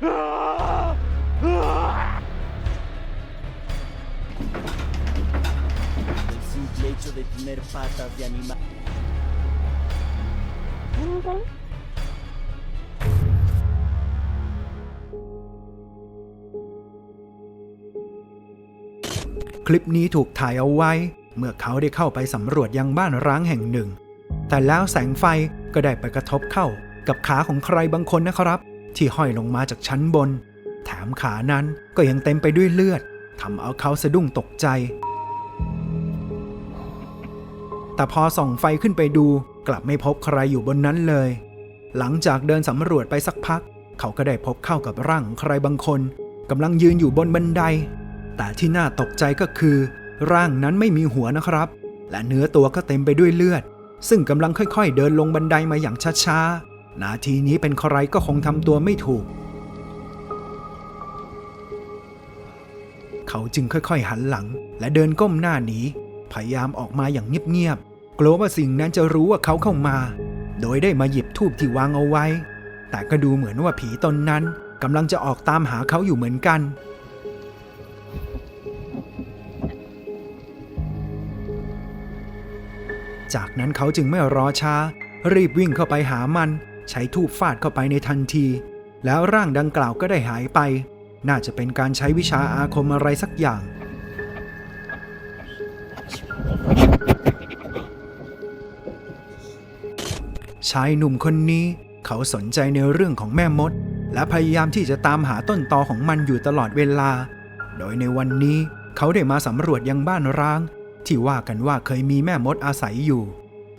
El simple hecho de tener patas de animal. คลิปนี้ถูกถ่ายเอาไว้ เมื่อเขาได้เข้าไปสำรวจยังบ้านร้างแห่งหนึ่ง แต่แล้วแสงไฟก็ได้ไปกระทบเข้ากับขาของใครบางคนนะครับ ที่ห้อยลงมาจากชั้นบน แถมขานั้นก็ยังเต็มไปด้วยเลือดทำเอาเขาสะดุ้งตกใจ แต่พอส่องไฟขึ้นไปดูกลับไม่พบใครอยู่บนนั้นเลย หลังจากเดินสำรวจไปสักพัก เขาก็ได้พบเข้ากับร่างของใครบางคนกำลังยืนอยู่บนบันได แต่ที่น่าตกใจก็คือ ร่างนั้นไม่มีหัวนะครับ และเนื้อตัวก็เต็มไปด้วยเลือด ซึ่งกำลังค่อยๆ เดินลงบันไดมาอย่างช้าๆ นาทีนี้เป็นใครก็คงทำตัวไม่ถูก เขาจึงค่อยๆหันหลัง และเดินก้มหน้าหนี พยายามออกมาอย่างเงียบๆ กลัวว่าสิ่งนั้นจะรู้ว่าเขาเข้ามา โดยได้มาหยิบทูบที่วางเอาไว้ แต่ก็ดูเหมือนว่าผีตนนั้นกำลังจะออกตามหาเขาอยู่เหมือนกันจากนั้นเขาจึงไม่รอช้า รีบวิ่งเข้าไปหามัน ใช้ทูบฟาดเข้าไปในทันที แล้วร่างดังกล่าวก็ได้หายไป น่าจะเป็นการใช้วิชาอาคมอะไรสักอย่าง ชายหนุ่มคนนี้เขาสนใจในเรื่องของแม่มด และพยายามที่จะตามหาต้นตอของมันอยู่ตลอดเวลา โดยในวันนี้เขาได้มาสำรวจยังบ้านร้าง ที่ว่ากันว่าเคยมีแม่มดอาศัยอยู่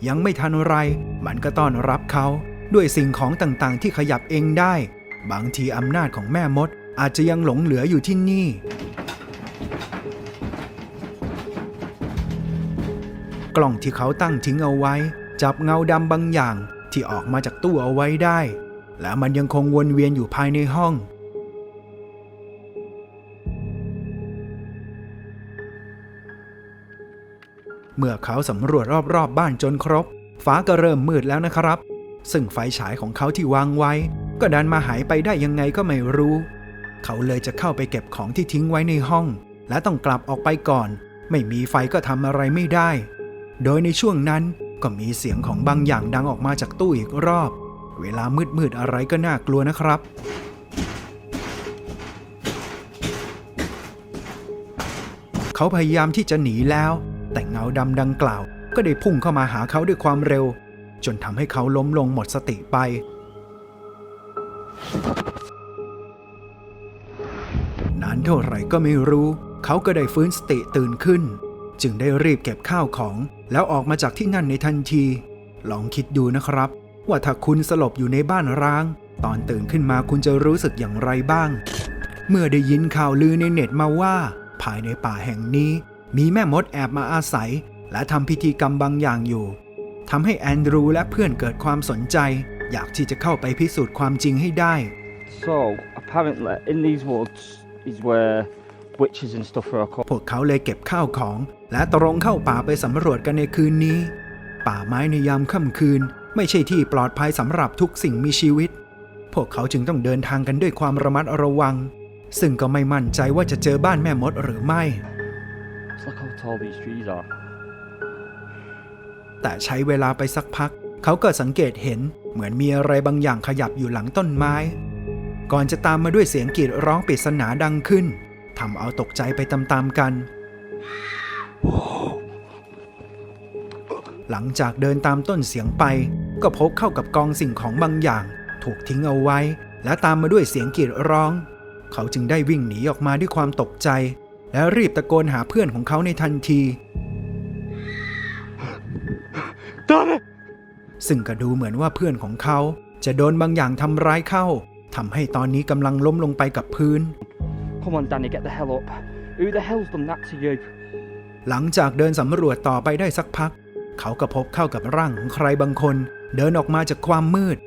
ยังไม่ทันไร มันก็ต้อนรับเขา ด้วยสิ่งของต่างๆ ที่ขยับเองได้ บางทีอำนาจของแม่มดอาจจะยังหลงเหลืออยู่ที่นี่ กล่องที่เขาตั้งทิ้งเอาไว้ จับเงาดำบางอย่างที่ออกมาจากตู้เอาไว้ได้ และมันยังคงวนเวียนอยู่ภายในห้องเมื่อเขาสำรวจรอบๆบบ้านจนครบ ฟ้าก็เริ่มมืดแล้วนะครับ ซึ่งไฟฉายของเขาที่วางไว้ ก็ดันมาหายไปได้ยังไงก็ไม่รู้ เขาเลยจะเข้าไปเก็บของที่ทิ้งไว้ในห้อง และต้องกลับออกไปก่อน ไม่มีไฟก็ทำอะไรไม่ได้ โดยในช่วงนั้นก็มีเสียงของบางอย่างดังออกมาจากตู้อีกรอบ เวลามืดๆอะไรก็น่ากลัวนะครับเขาพยายามที่จะหนีแล้ว แต่เงาดำดังกล่าว ก็ได้พุ่งเข้ามาหาเขาด้วยความเร็ว จนทำให้เขาล้มลงหมดสติไป นานเท่าไหร่ก็ไม่รู้ เขาก็ได้ฟื้นสติตื่นขึ้น จึงได้รีบเก็บข้าวของ แล้วออกมาจากที่นั่นในทันที ลองคิดดูนะครับ ว่าถ้าคุณสลบอยู่ในบ้านร้าง ตอนตื่นขึ้นมาคุณจะรู้สึกอย่างไรบ้าง เมื่อได้ยินข่าวลือในเน็ตมาว่า ภายในป่าแห่งนี้ มีแม่มดแอบมาอาศัย และทำพิธีกรรมบางอย่างอยู่ ทำให้แอนดรูและเพื่อนเกิดความสนใจ อยากที่จะเข้าไปพิสูจน์ความจริงให้ได้ So apparently, in these woods is where witches and stuff are caught. พวกเขาเลยเก็บข้าวของ และตรงเข้าป่าไปสำรวจกันในคืนนี้ ป่าไม้ในยามค่ำคืน ไม่ใช่ที่ปลอดภัยสำหรับทุกสิ่งมีชีวิต พวกเขาจึงต้องเดินทางกันด้วยความระมัดระวัง ซึ่งก็ไม่มั่นใจว่าจะเจอบ้านแม่มดหรือไม่ It's like how tall these trees are. แต่ใช้เวลาไปสักพัก เขาเก็สังเกตเห็นเหมือนมีอะไรบางอย่างขยับอยู่หลังต้นไม้ ก่อนจะตามมาด้วยเสียงกรีดร้องปริศนาดังขึ้นทำเอาตกใจไปตามๆกัน หลังจากเดินตามต้นเสียงไป ก็พบเข้ากับกองสิ่งของบางอย่าง ถูกทิ้งเอาไว้ และตามมาด้วยเสียงกรีดร้อง เขาจึงได้วิ่งหนีออกมาด้วยความตกใจ และรีบตะโกนหาเพื่อนของเขาในทันที ซึ่งก็ดูเหมือนว่าเพื่อนของเขา จะโดนบางอย่างทำร้ายเข้าทำให้ตอนนี้กำลังล้มลงไปกับพื้น Come on, Danny, get the hell up. Who the hell's done that to you? หลังจากเดินสำรวจต่อไปได้สักพัก เขาก็พบเข้ากับร่างของใครบางคน เดินออกมาจากความมืด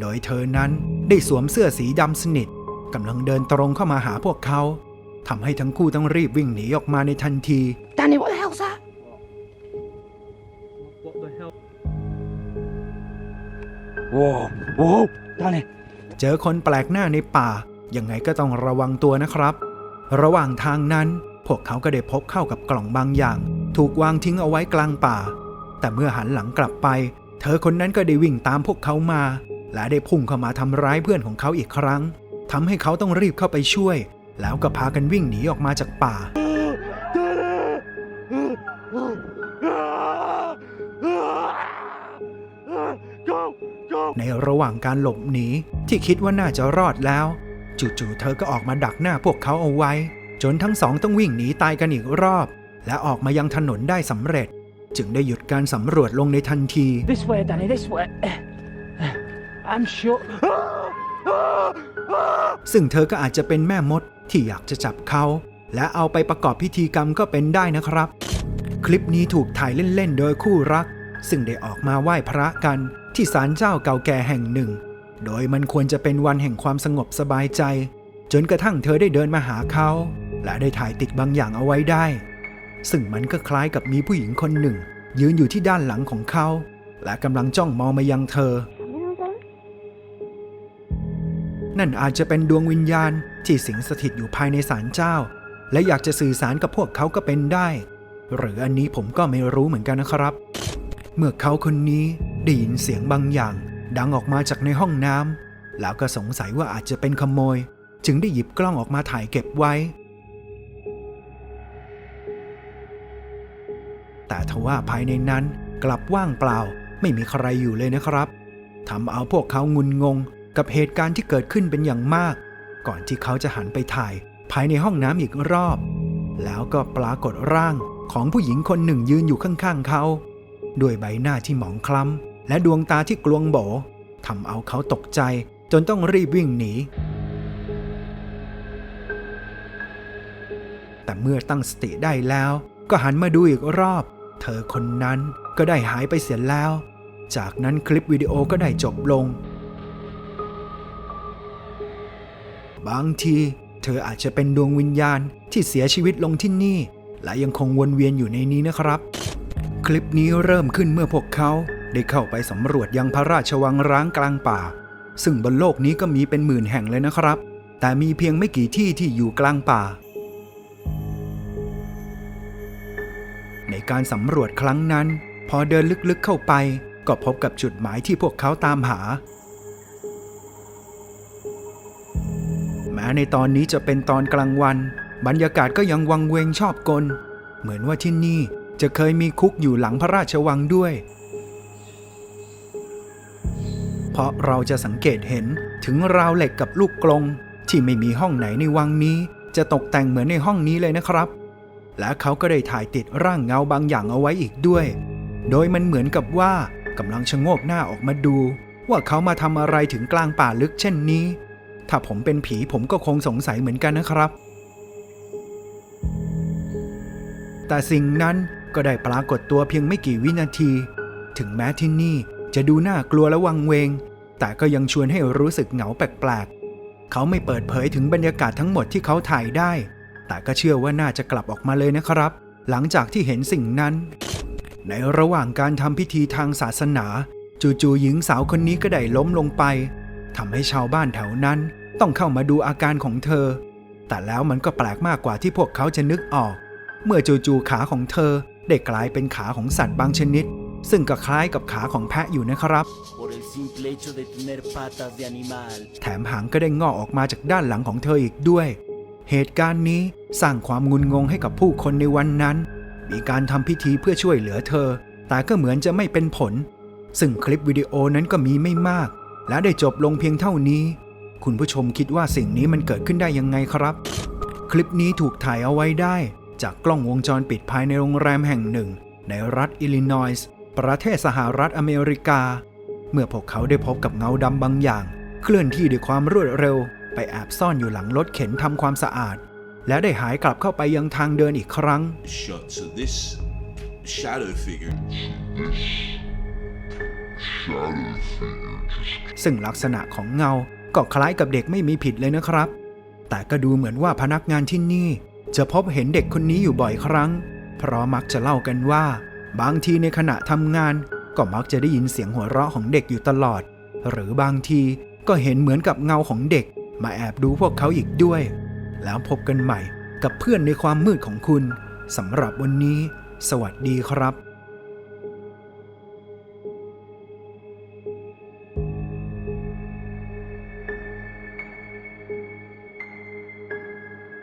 โดยเธอนั้นได้สวมเสื้อสีดำสนิทกำลังเดินตรงเข้ามาหาพวกเขาทำให้ทั้งคู่ต้องรีบวิ่งหนีออกมาในทันที Danny, what the hell's that? What the hell? Whoa, whoa, Danny. เจอคนแปลกหน้าในป่า ยังไงก็ต้องระวังตัวนะครับ ระหว่างทางนั้น พวกเขาก็ได้พบเข้ากับกล่องบางอย่าง ถูกวางทิ้งเอาไว้กลางป่า แต่เมื่อหันหลังกลับไป เธอคนนั้นก็ได้วิ่งตามพวกเขามา และได้พุ่งเข้ามาทำร้ายเพื่อนของเขาอีกครั้งทำให้เขาต้องรีบเข้าไปช่วย แล้วก็พากันวิ่งหนีออกมาจากป่า ระหว่างการหลบหนี ที่คิดว่าน่าจะรอดแล้ว จู่ๆเธอก็ออกมาดักหน้าพวกเขาเอาไว้ จนทั้งสองต้องวิ่งหนีตายกันอีกรอบ และออกมายังถนนได้สำเร็จ จึงได้หยุดการสำรวจลงในทันที This way, Danny, this way. I'm sure. ซึ่งเธอก็อาจจะเป็นแม่มดที่อยากจะจับเขา และเอาไปประกอบพิธีกรรมก็เป็นได้นะครับ คลิปนี้ถูกถ่ายเล่นๆ โดยคู่รัก ซึ่งได้ออกมาไหว้พระกัน ที่ศาลเจ้าเก่าแก่แห่งหนึ่ง โดยมันควรจะเป็นวันแห่งความสงบสบายใจ จนกระทั่งเธอได้เดินมาหาเขา และได้ถ่ายติดบางอย่างเอาไว้ได้ ซึ่งมันก็คล้ายกับมีผู้หญิงคนหนึ่ง ยืนอยู่ที่ด้านหลังของเขา และกำลังจ้องมองมายังเธอ นั่นอาจจะเป็นดวงวิญญาณที่สิงสถิตอยู่ภายในศาลเจ้า และอยากจะสื่อสารกับพวกเขาก็เป็นได้ หรืออันนี้ผมก็ไม่รู้เหมือนกันนะครับ เมื่อเขาคนนี้ ได้ยินเสียงบางอย่าง ดังออกมาจากในห้องน้ำแล้วก็สงสัยว่าอาจจะเป็นขโมย จึงได้หยิบกล้องออกมาถ่ายเก็บไว้ แต่ทว่าภายในนั้นกลับว่างเปล่าไม่มีใครอยู่เลยนะครับทำเอาพวกเขางุนงงกับเหตุการณ์ที่เกิดขึ้นเป็นอย่างมาก ก่อนที่เขาจะหันไปถ่าย ภายในห้องน้ำอีกรอบ แล้วก็ปรากฏร่างของผู้หญิงคนหนึ่งยืนอยู่ข้างๆเขา ด้วยใบหน้าที่หมองคล้ำ และดวงตาที่กลวงโบทำเอาเขาตกใจจนต้องรีบวิ่งหนี แต่เมื่อตั้งสติได้แล้วก็หันมาดูอีกรอบ เธอคนนั้นก็ได้หายไปเสียแล้ว จากนั้นคลิปวิดีโอก็ได้จบลง บางทีเธออาจจะเป็นดวงวิญญาณที่เสียชีวิตลงที่นี่ และยังคงวนเวียนอยู่ในนี้นะครับ คลิปนี้เริ่มขึ้นเมื่อพวกเขา ได้เข้าไปสำรวจยังพระราชวังร้างกลางป่า ซึ่งบนโลกนี้ก็มีเป็นหมื่นแห่งเลยนะครับ แต่มีเพียงไม่กี่ที่ที่อยู่กลางป่า ในการสำรวจครั้งนั้น พอเดินลึกๆเข้าไป ก็พบกับจุดหมายที่พวกเขาตามหา แม้ในตอนนี้จะเป็นตอนกลางวัน บรรยากาศก็ยังวังเวงชอบกล เหมือนว่าที่นี่จะเคยมีคุกอยู่หลังพระราชวังด้วย เพราะเราจะสังเกตเห็นถึงราวเหล็กกับลูกกลง ที่ไม่มีห้องไหนในวังนี้ จะตกแต่งเหมือนในห้องนี้เลยนะครับ และเขาก็ได้ถ่ายติดร่างเงาบางอย่างเอาไว้อีกด้วย โดยมันเหมือนกับว่ากำลังชะโงกหน้าออกมาดู ว่าเขามาทำอะไรถึงกลางป่าลึกเช่นนี้ ถ้าผมเป็นผีผมก็คงสงสัยเหมือนกันนะครับ แต่สิ่งนั้นก็ได้ปรากฏตัวเพียงไม่กี่วินาที ถึงแม้ที่นี่ จะดูน่ากลัวและวังเวง แต่ก็ยังชวนให้รู้สึกเหงาแปลกๆ เขาไม่เปิดเผยถึงบรรยากาศทั้งหมดที่เขาถ่ายได้ แต่ก็เชื่อว่าน่าจะกลับออกมาเลยนะครับ หลังจากที่เห็นสิ่งนั้น ในระหว่างการทำพิธีทางศาสนา จู่ๆหญิงสาวคนนี้ก็ได้ล้มลงไปทำให้ชาวบ้านแถวนั้นต้องเข้ามาดูอาการของเธอ แต่แล้วมันก็แปลกมากกว่าที่พวกเขาจะนึกออก เมื่อจู่ๆขาของเธอได้กลายเป็นขาของสัตว์บางชนิด ซึ่งก็คล้ายกับขาของแพะอยู่นะครับ por el simple hecho de tener patas de animal. แถมหางก็ได้งอกออกมาจากด้านหลังของเธออีกด้วย เหตุการณ์นี้สร้างความงุนงงให้กับผู้คนในวันนั้น มีการทำพิธีเพื่อช่วยเหลือเธอ แต่ก็เหมือนจะไม่เป็นผล ซึ่งคลิปวิดีโอนั้นก็มีไม่มาก และได้จบลงเพียงเท่านี้ คุณผู้ชมคิดว่าสิ่งนี้มันเกิดขึ้นได้ยังไงครับ คลิปนี้ถูกถ่ายเอาไว้ได้ จากกล้องวงจรปิดภายในโรงแรมแห่งหนึ่ง ในรัฐอิลลินอยส์ ประเทศสหรัฐอเมริกา เมื่อพวกเขาได้พบกับเงาดำบางอย่าง เคลื่อนที่ด้วยความรวดเร็ว ไปแอบซ่อนอยู่หลังรถเข็นทำความสะอาด และได้หายกลับเข้าไปยังทางเดินอีกครั้ง shut to this shadow figure. ซึ่งลักษณะของเงาก็คล้ายกับเด็กไม่มีผิดเลยนะครับ แต่ก็ดูเหมือนว่าพนักงานที่นี่ จะพบเห็นเด็กคนนี้อยู่บ่อยครั้ง เพราะมักจะเล่ากันว่า บางทีในขณะทำงาน ก็มักจะได้ยินเสียงหัวเราะของเด็กอยู่ตลอด หรือบางทีก็เห็นเหมือนกับเงาของเด็ก มาแอบดูพวกเขาอีกด้วย แล้วพบกันใหม่กับเพื่อนในความมืดของคุณสำหรับวันนี้ สวัสดีครับ